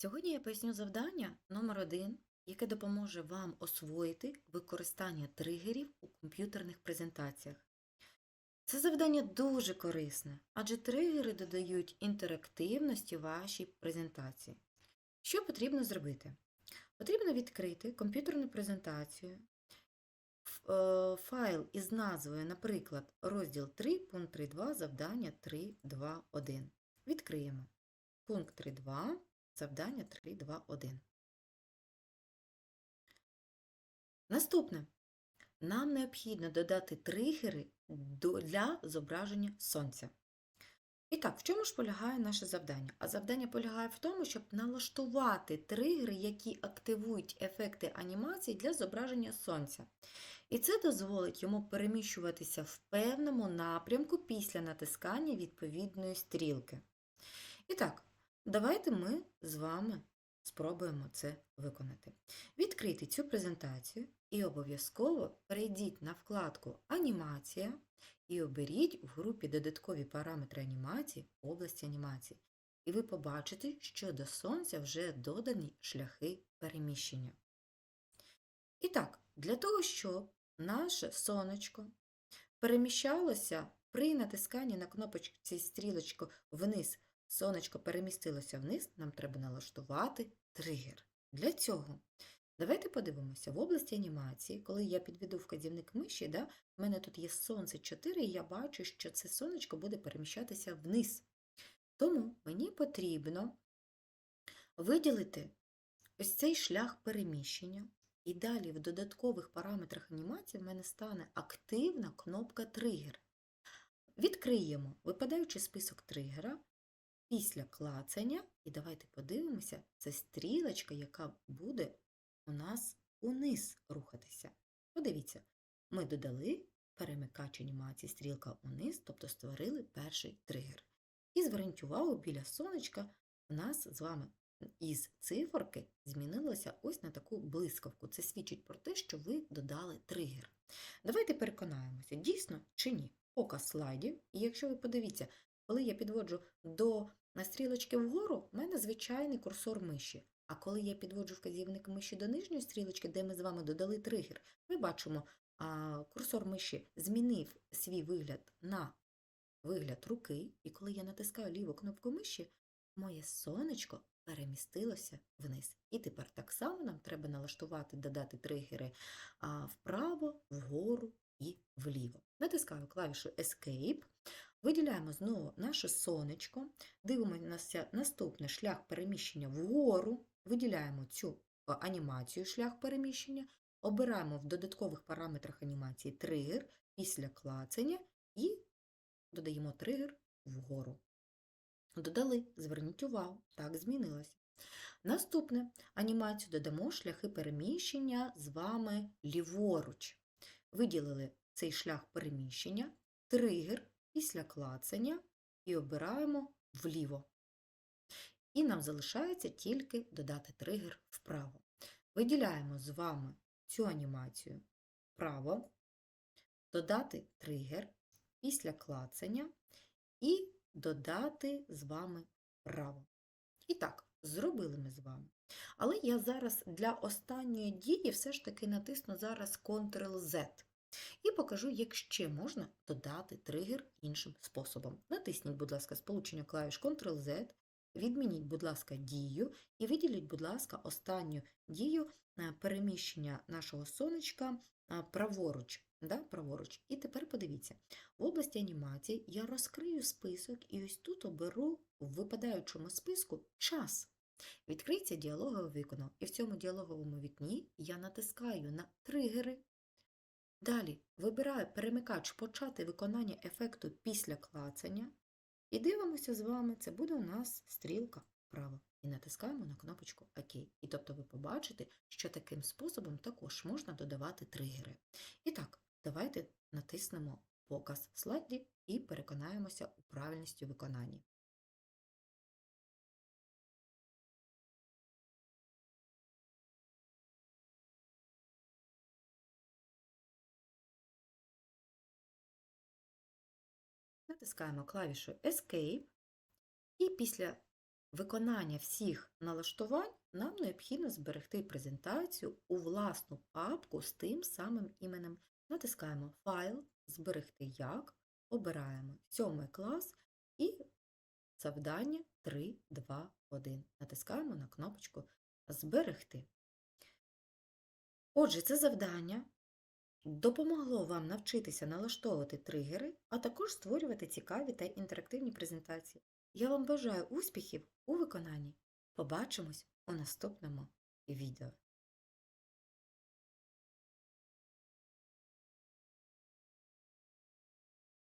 Сьогодні я поясню завдання номер 1 яке допоможе вам освоїти використання тригерів у комп'ютерних презентаціях. Це завдання дуже корисне, адже тригери додають інтерактивності вашій презентації. Що потрібно зробити? Потрібно відкрити комп'ютерну презентацію, е, файл із назвою, наприклад, розділ 3, пункт 3.2, завдання 3.2.1. Відкриємо. Пункт 3.2, завдання 3.2.1. Наступне. Нам необхідно додати тригери для зображення сонця. І так, в чому ж полягає наше завдання? А завдання полягає в тому, щоб налаштувати тригери, які активують ефекти анімації для зображення сонця. І це дозволить йому переміщуватися в певному напрямку після натискання відповідної стрілки. І так, давайте ми з вами спробуємо це виконати. Відкрийте цю презентацію і обов'язково перейдіть на вкладку Анімація і оберіть в групі Додаткові параметри анімації область анімації. І ви побачите, що до сонця вже додані шляхи переміщення. І так, для того, щоб наше сонечко переміщалося при натисканні на кнопочці стрілочку вниз, сонечко перемістилося вниз, нам треба налаштувати тригер. Для цього давайте подивимося в області анімації, коли я підведу вказівник миші, да, в мене тут є сонце 4, і я бачу, що це сонечко буде переміщатися вниз. Тому мені потрібно виділити ось цей шлях переміщення, і далі в додаткових параметрах анімації в мене стане активна кнопка тригер. Відкриємо випадаючий список тригера після клацання, і давайте подивимося, це стрілочка, яка буде у нас униз рухатися. Подивіться, ми додали перемикач анімації стрілка униз, тобто створили перший тригер. І зверніть увагу, біля сонечка у нас з вами із циферки змінилося ось на таку блискавку. Це свідчить про те, що ви додали тригер. Давайте переконаємося, дійсно чи ні. Показ слайдів, і якщо ви подивіться, коли я підводжу до стрілочки вгору, в мене звичайний курсор миші. А коли я підводжу вказівник миші до нижньої стрілочки, де ми з вами додали тригер, ми бачимо, а, курсор миші змінив свій вигляд на вигляд руки, і коли я натискаю ліву кнопку миші, моє сонечко перемістилося вниз. І тепер так само нам треба налаштувати, додати тригери а, вправо, вгору і вліво. Натискаю клавішу Escape, виділяємо знову наше сонечко, дивимося наступний шлях переміщення вгору, виділяємо цю анімацію шлях переміщення, обираємо в додаткових параметрах анімації тригер після клацання і додаємо тригер вгору. Додали, зверніть увагу, так змінилося. Наступне анімацію додамо шляхи переміщення з вами ліворуч. Виділили цей шлях переміщення, тригер після клацання і обираємо вліво. І нам залишається тільки додати тригер вправо. Виділяємо з вами цю анімацію вправо, додати тригер після клацання і додати з вами вправо. І так, зробили ми з вами. Але я зараз для останньої дії все ж таки натисну зараз Ctrl-Z і покажу, як ще можна додати тригер іншим способом. Натисніть, будь ласка, сполучення клавіш Ctrl-Z, відмініть, будь ласка, дію і виділіть, будь ласка, останню дію е, переміщення нашого сонечка е, праворуч. Да, праворуч. І тепер подивіться, в області анімації я розкрию список і ось тут оберу в випадаючому списку час. Відкриється діалогове вікно, і в цьому діалоговому вікні я натискаю на тригери. Далі вибираю перемикач почати виконання ефекту після клацання. І дивимося з вами, це буде у нас стрілка вправо. І натискаємо на кнопочку ОК. І тобто ви побачите, що таким способом також можна додавати тригери. І так, давайте натиснемо показ слайдів і переконаємося у правильності виконання. Натискаємо клавішу Escape і після виконання всіх налаштувань нам необхідно зберегти презентацію у власну папку з тим самим іменем. Натискаємо Файл, Зберегти як, обираємо 7 клас і завдання 3, 2, 1. Натискаємо на кнопочку Зберегти. Отже, це завдання допомогло вам навчитися налаштовувати тригери, а також створювати цікаві та інтерактивні презентації. Я вам бажаю успіхів у виконанні. Побачимось у наступному відео.